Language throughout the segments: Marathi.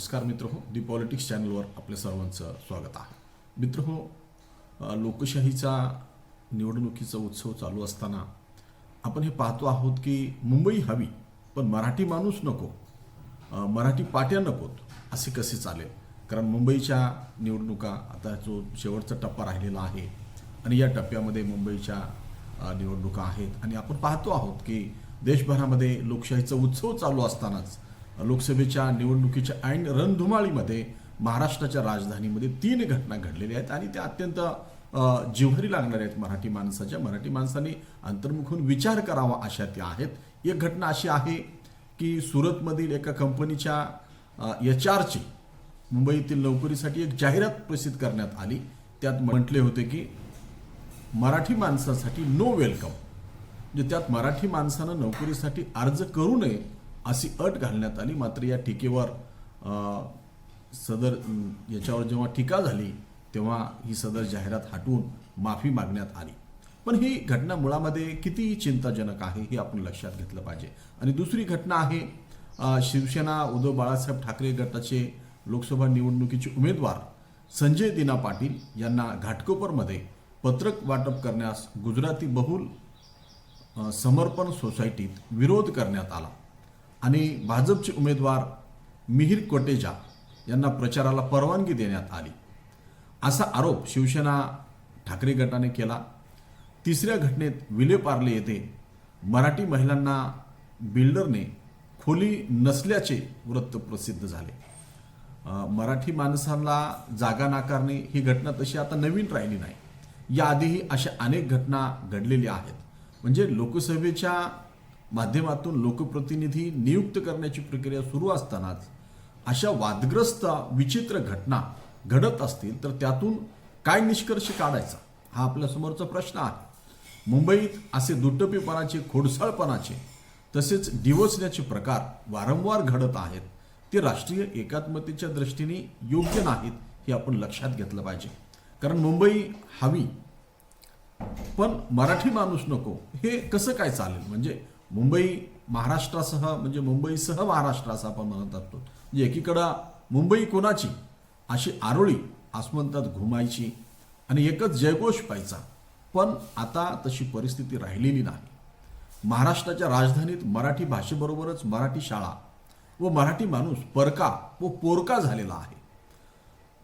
नमस्कार मित्र हो दी पॉलिटिक्स चॅनलवर आपल्या सर्वांचं स्वागत आहे. मित्र हो लोकशाहीचा निवडणुकीचा उत्सव चालू असताना आपण हे पाहतो आहोत की मुंबई हवी पण मराठी माणूस नको मराठी पाट्या नकोत असे कसे चालेल? कारण मुंबईच्या निवडणुका आता जो शेवटचा टप्पा राहिलेला आहे आणि या टप्प्यामध्ये मुंबईच्या निवडणुका आहेत. आणि आपण पाहतो आहोत की देशभरामध्ये लोकशाहीचा उत्सव चालू असतानाच लोकसभेच्या निवडणुकीच्या ऐन रणधुमाळीमध्ये महाराष्ट्राच्या राजधानीमध्ये तीन घटना घडलेल्या आहेत आणि त्या अत्यंत अ, जिव्हारी लागणाऱ्या आहेत. मराठी माणसाच्या मराठी माणसाने अंतर्मुख होऊन विचार करावा अशा त्या आहेत. एक घटना अशी आहे की सुरतमधील एका कंपनीच्या एच आरची मुंबईतील नोकरीसाठी एक जाहिरात प्रसिद्ध करण्यात आली. त्यात म्हटले होते की मराठी माणसासाठी नो वेलकम म्हणजे त्यात मराठी माणसानं नोकरीसाठी अर्ज करू नये अशी अट घालण्यात आली. मात्र या टीकेवर सदर याच्यावर जेव्हा टीका झाली तेव्हा ही सदर जाहिरात हटवून माफी मागण्यात आली. पण ही घटना मुळामध्ये किती चिंताजनक आहे हे आपण लक्षात घेतलं पाहिजे. आणि दुसरी घटना आहे शिवसेना उद्धव बाळासाहेब ठाकरे गटाचे लोकसभा निवडणुकीचे उमेदवार संजय दिना पाटील यांना घाटकोपरमध्ये पत्रक वाटप करण्यास गुजराती बहुल समर्पण सोसायटीत विरोध करण्यात आला. आणि भाजपचे उमेदवार मिहीर कोटेजा यांना प्रचाराला परवानगी देण्यात आली. असा आरोप शिवसेना ठाकरे गटाने केला. तिसऱ्या घटनेत विलेपार्ले येथे मराठी महिलांना बिल्डरने खोली नसल्याचे वृत्त प्रसिद्ध झाले. मराठी माणसांना जागा नाकारणे ही घटना तशी आता नवीन राहिली नाही. याआधीही अशा अनेक घटना घडलेल्या आहेत. म्हणजे लोकसभेच्या माध्यमातून लोकप्रतिनिधी नियुक्त करण्याची प्रक्रिया सुरू असतानाच अशा वादग्रस्त विचित्र घटना घडत असतील तर त्यातून काय निष्कर्ष काढायचा? हा आपल्यासमोरचा प्रश्न आहे. मुंबईत असे दुटप्पीपणाचे खोडसाळपणाचे तसेच डिवचण्याचे प्रकार वारंवार घडत आहेत ते राष्ट्रीय एकात्मतेच्या दृष्टीने योग्य नाहीत हे आपण लक्षात घेतलं पाहिजे. कारण मुंबई हवी पण मराठी माणूस नको हे कसं काय चालेल? म्हणजे मुंबई महाराष्ट्रासह म्हणजे मुंबईसह महाराष्ट्र असं आपण म्हणत असतो. म्हणजे एकीकडं मुंबई कोणाची? अशी आरोळी आसमंतात घुमायची आणि एकच जयघोष पाहायचा. पण आता तशी परिस्थिती राहिलेली नाही. महाराष्ट्राच्या राजधानीत मराठी भाषेबरोबरच मराठी शाळा व मराठी माणूस परका व पोरका झालेला आहे.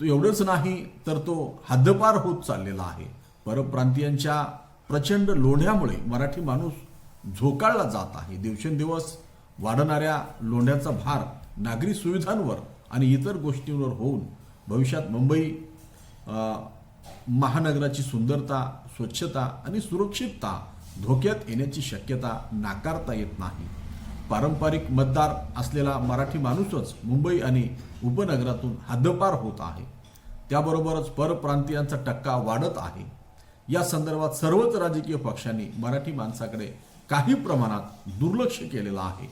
तो एवढंच नाही तर तो हद्दपार होत चाललेला आहे. परप्रांतीयांच्या प्रचंड लोढ्यामुळे मराठी माणूस झोकाळला जात आहे. दिवसेंदिवस वाढणाऱ्या लोंढ्याचा भार नागरी सुविधांवर आणि इतर गोष्टींवर होऊन भविष्यात मुंबई महानगराची सुंदरता स्वच्छता आणि सुरक्षितता धोक्यात येण्याची शक्यता नाकारता येत नाही. पारंपरिक मतदार असलेला मराठी माणूसच मुंबई आणि उपनगरातून हद्दपार होत आहे. त्याबरोबरच परप्रांतीयांचा टक्का वाढत आहे. या संदर्भात सर्वच राजकीय पक्षांनी मराठी माणसाकडे काही प्रमाणात दुर्लक्ष केलेलं आहे.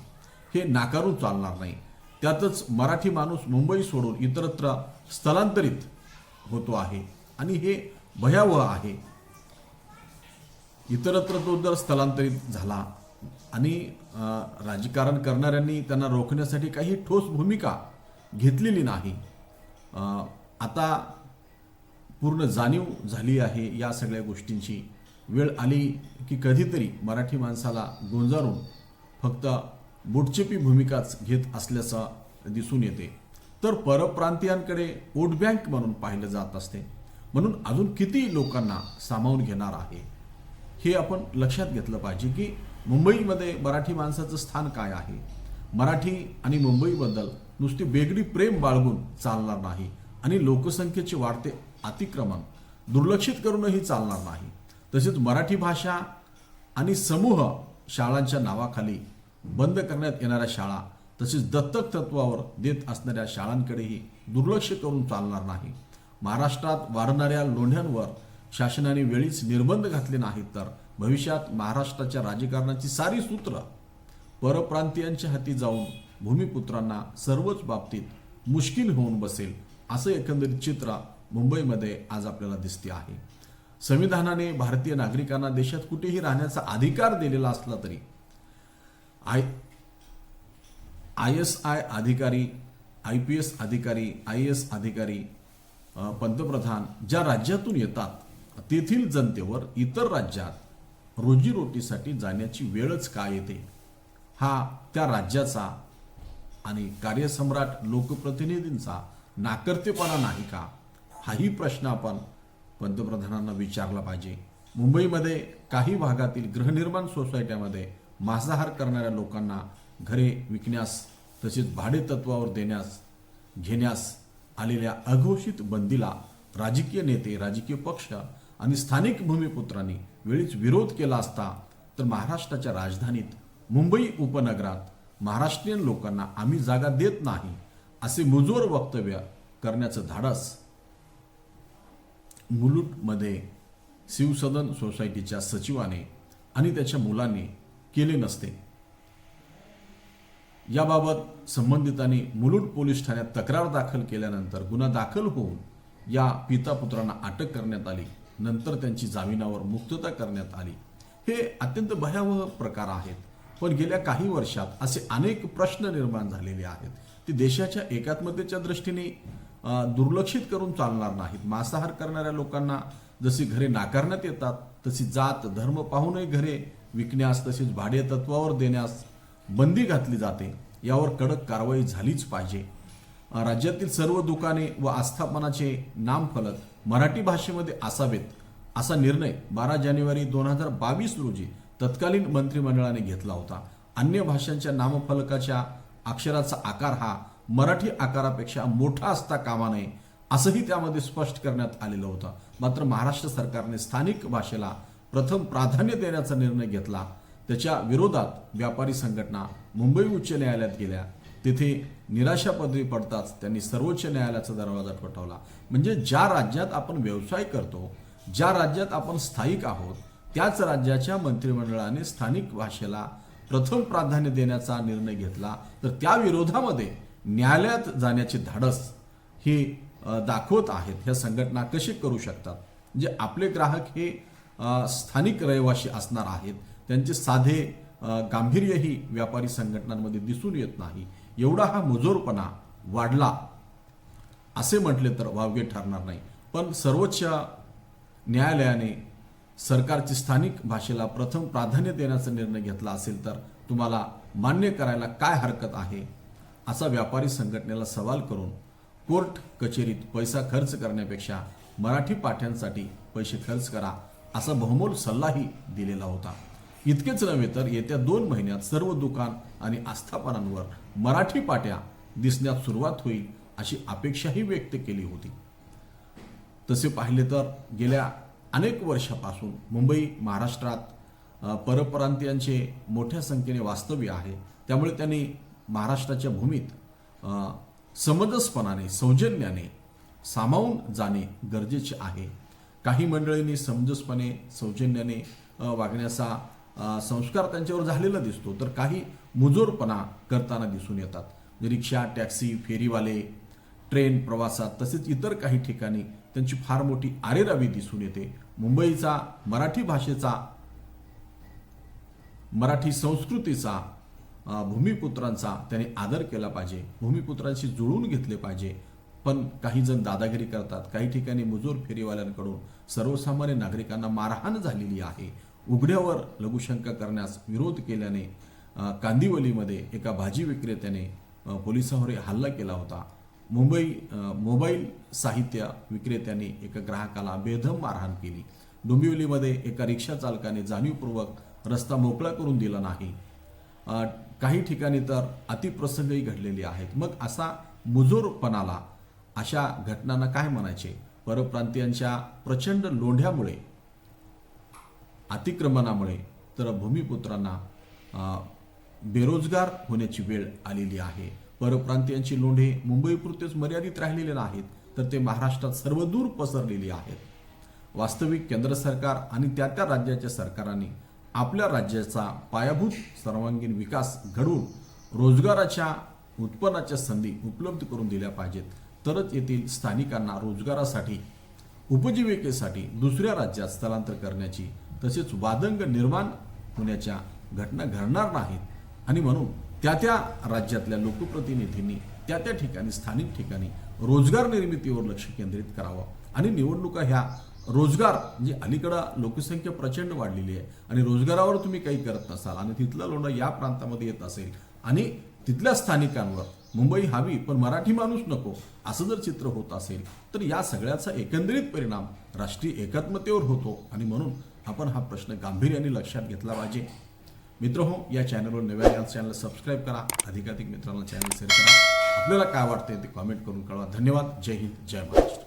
हे नाकारून चालणार नाही. त्यातच मराठी माणूस मुंबई सोडून इतरत्र स्थलांतरित होतो आहे आणि हे भयावह आहे. इतरत्र तो जर स्थलांतरित झाला आणि राजकारण करणाऱ्यांनी त्यांना रोखण्यासाठी काही ठोस भूमिका घेतलेली नाही आता पूर्ण जाणीव झाली आहे या सगळ्या गोष्टींची. वेळ आली की कधीतरी मराठी माणसाला गोंजारून फक्त बुटचेपी भूमिकाच घेत असल्याचं दिसून येते. तर परप्रांतीयांकडे वोट बँक म्हणून पाहिलं जात असते. म्हणून अजून किती लोकांना सामावून घेणार आहे? हे आपण लक्षात घेतलं पाहिजे की मुंबईमध्ये मराठी माणसाचं स्थान काय आहे? मराठी आणि मुंबईबद्दल नुसती वेगळी प्रेम बाळगून चालणार नाही आणि लोकसंख्येचे वाढते अतिक्रमण दुर्लक्षित करूनही चालणार नाही. तसेच मराठी भाषा आणि समूह शाळांच्या नावाखाली बंद करण्यात येणाऱ्या शाळा तसेच दत्तक तत्वावर देत असणाऱ्या शाळांकडेही दुर्लक्ष करून चालणार नाही. महाराष्ट्रात वाढणाऱ्या लोंढ्यांवर शासनाने वेळीच निर्बंध घातले नाहीत तर भविष्यात महाराष्ट्राच्या राजकारणाची सारी सूत्र परप्रांतीयांच्या हाती जाऊन भूमिपुत्रांना सर्वच बाबतीत मुश्किल होऊन बसेल असं एकंदरीत चित्र मुंबईमध्ये आज आपल्याला दिसते आहे. संविधानाने भारतीय नागरिकांना देशात कुठेही राहण्याचा अधिकार दिलेला असला तरी आय आय एस आय अधिकारी आय पी एस अधिकारी आय एस अधिकारी पंतप्रधान ज्या राज्यातून येतात तेथील जनतेवर इतर राज्यात रोजीरोटीसाठी जाण्याची वेळच का येते? हा त्या राज्याचा आणि कार्यसम्राट लोकप्रतिनिधींचा नाकर्तेपणा नाही का? हाही प्रश्न आपण पंतप्रधानांना विचारला पाहिजे. मुंबईमध्ये काही भागातील गृहनिर्माण सोसायट्यामध्ये मांसाहार करणाऱ्या लोकांना घरे विकण्यास तसेच भाडेतत्वावर देण्यास घेण्यास आलेल्या अघोषित बंदीला राजकीय नेते राजकीय पक्ष आणि स्थानिक भूमिपुत्रांनी वेळीच विरोध केला असता तर महाराष्ट्राच्या राजधानीत मुंबई उपनगरात महाराष्ट्रीयन लोकांना आम्ही जागा देत नाही असे मुजोर वक्तव्य करण्याचं धाडस मुलुटमध्ये शिवसदन सोसायटीच्या सचिवाने आणि त्याच्या मुलांनी केले नसते. याबाबत संबंधितांनी मुलुट पोलीस ठाण्यात तक्रार दाखल केल्यानंतर गुन्हा दाखल होऊन या पिता पुत्रांना अटक करण्यात आली. नंतर त्यांची जामिनावर मुक्तता करण्यात आली. हे अत्यंत भयावह प्रकार आहेत. पण गेल्या काही वर्षात असे अनेक प्रश्न निर्माण झालेले आहेत. ते देशाच्या एकात्मतेच्या दृष्टीने दुर्लक्षित करून चालणार नाहीत. मांसाहार करणाऱ्या लोकांना जशी घरे नाकारण्यात येतात तशी जात धर्म पाहूनही घरे विकण्यास तसेच भाडे तत्वावर देण्यास बंदी घातली जाते. यावर कडक कारवाई झालीच पाहिजे. राज्यातील सर्व दुकाने व आस्थापनाचे नामफलक मराठी भाषेमध्ये असावेत असा निर्णय बारा जानेवारी दोन हजार बावीस रोजी तत्कालीन मंत्रिमंडळाने घेतला होता. अन्य भाषांच्या नामफलकाच्या अक्षराचा आकार हा मराठी आकारापेक्षा मोठा असता कामा नये असंही त्यामध्ये स्पष्ट करण्यात आलेलं होतं. मात्र महाराष्ट्र सरकारने स्थानिक भाषेला प्रथम प्राधान्य देण्याचा निर्णय घेतला. त्याच्या विरोधात व्यापारी संघटना मुंबई उच्च न्यायालयात गेल्या. तिथे निराशा पदवी पडताच त्यांनी सर्वोच्च न्यायालयाचा दरवाजा ठोठावला. म्हणजे ज्या राज्यात आपण व्यवसाय करतो ज्या राज्यात आपण स्थायिक आहोत त्याच राज्याच्या मंत्रिमंडळाने स्थानिक भाषेला प्रथम प्राधान्य देण्याचा निर्णय घेतला. तर त्या विरोधामध्ये न्यायालयात जाण्याचे धाडस हे दाखवत आहेत. ह्या संघटना कशी करू शकतात? जे आपले ग्राहक हे स्थानिक रहिवासी असणार आहेत त्यांचे साधे गांभीर्यही व्यापारी संघटनांमध्ये दिसून येत नाही. एवढा हा मुजोरपणा वाढला असे म्हटले तर वावगे ठरणार नाही. पण सर्वोच्च न्यायालयाने सरकारची स्थानिक भाषेला प्रथम प्राधान्य देण्याचा निर्णय घेतला असेल तर तुम्हाला मान्य करायला काय हरकत आहे? असा व्यापारी संघटनेला सवाल करून कोर्ट कचेरीत पैसा खर्च करण्यापेक्षा मराठी पाठ्यांसाठी पैसे खर्च करा असा बहुमोल सल्लाही दिलेला होता. इतकेच नव्हे तर येत्या दोन महिन्यात सर्व दुकान आणि आस्थापनांवर मराठी पाट्या दिसण्यास सुरुवात होईल अशी अपेक्षाही व्यक्त केली होती. तसे पाहिले तर गेल्या अनेक वर्षापासून मुंबई महाराष्ट्रात परप्रांतीयांचे मोठ्या संख्येने वास्तव्य आहे. त्यामुळे त्यांनी महाराष्ट्राच्या भूमीत समजसपणाने सौजन्याने सामावून जाणे गरजेचे आहे. काही मंडळींनी समजसपणे सौजन्याने वागण्याचा संस्कार त्यांच्यावर झालेला दिसतो तर काही मुजोरपणा करताना दिसून येतात. रिक्षा टॅक्सी फेरीवाले ट्रेन प्रवासात तसेच इतर काही ठिकाणी त्यांची फार मोठी आरेरावी दिसून येते. मुंबईचा मराठी भाषेचा मराठी संस्कृतीचा भूमिपुत्रांचा त्याने आदर केला पाहिजे भूमिपुत्रांशी जुळवून घेतले पाहिजे. पण काही जण दादागिरी करतात काही ठिकाणी मुजोर फेरीवाल्यांकडून सर्वसामान्य नागरिकांना मारहाण झालेली आहे. उघड्यावर लघुशंका करण्यास विरोध केल्याने कांदिवलीमध्ये एका भाजी विक्रेत्याने पोलिसांवर हल्ला केला होता. मुंबई मोबाईल साहित्य विक्रेत्याने एका ग्राहकाला बेदम मारहाण केली. डोंबिवलीमध्ये एका रिक्षा चालकाने जाणीवपूर्वक रस्ता मोकळा करून दिला नाही. काही ठिकाणी तर अतिप्रसंगही घडलेले आहेत. मग असा मुजोरपणाला अशा घटनांना काय म्हणायचे? परप्रांतीयांच्या प्रचंड लोंढ्यामुळे अतिक्रमणामुळे तर भूमिपुत्रांना बेरोजगार होण्याची वेळ आलेली आहे. परप्रांतीयांची लोंढे मुंबईपुरतेच मर्यादित राहिलेले नाहीत तर ते महाराष्ट्रात सर्वदूर पसरलेली आहेत. वास्तविक केंद्र सरकार आणि त्या त्या राज्याच्या सरकारांनी आपल्या राज्याचा पायाभूत सर्वांगीण विकास घडवून रोजगाराच्या उत्पन्नाच्या संधी उपलब्ध करून दिल्या पाहिजेत. तरच येथील स्थानिकांना रोजगारासाठी उपजीविकेसाठी दुसऱ्या राज्यात स्थलांतर करण्याची तसेच वादंग निर्माण होण्याच्या घटना घडणार नाहीत. आणि म्हणून त्या त्या राज्यातल्या लोकप्रतिनिधींनी त्या त्या ठिकाणी स्थानिक ठिकाणी रोजगार निर्मितीवर लक्ष केंद्रित करावं. आणि निवडणुका ह्या रोजगार म्हणजे अलीकडं लोकसंख्या प्रचंड वाढलेली आहे. आणि रोजगारावर तुम्ही काही करत नसाल आणि तिथलं लोणं या प्रांतामध्ये येत असेल आणि तिथल्या स्थानिकांवर मुंबई हवी पण मराठी माणूस नको असं जर चित्र होत असेल तर या सगळ्याचा एकंदरीत परिणाम राष्ट्रीय एकात्मतेवर होतो. आणि म्हणून आपण हा प्रश्न गांभीर्याने लक्षात घेतला पाहिजे. मित्र हो या चॅनलवर नव्या या चॅनल सबस्क्राईब करा अधिकाधिक मित्रांना चॅनल शेअर करा. आपल्याला काय वाटतंय ते कॉमेंट करून कळवा. धन्यवाद. जय हिंद. जय महाराष्ट्र.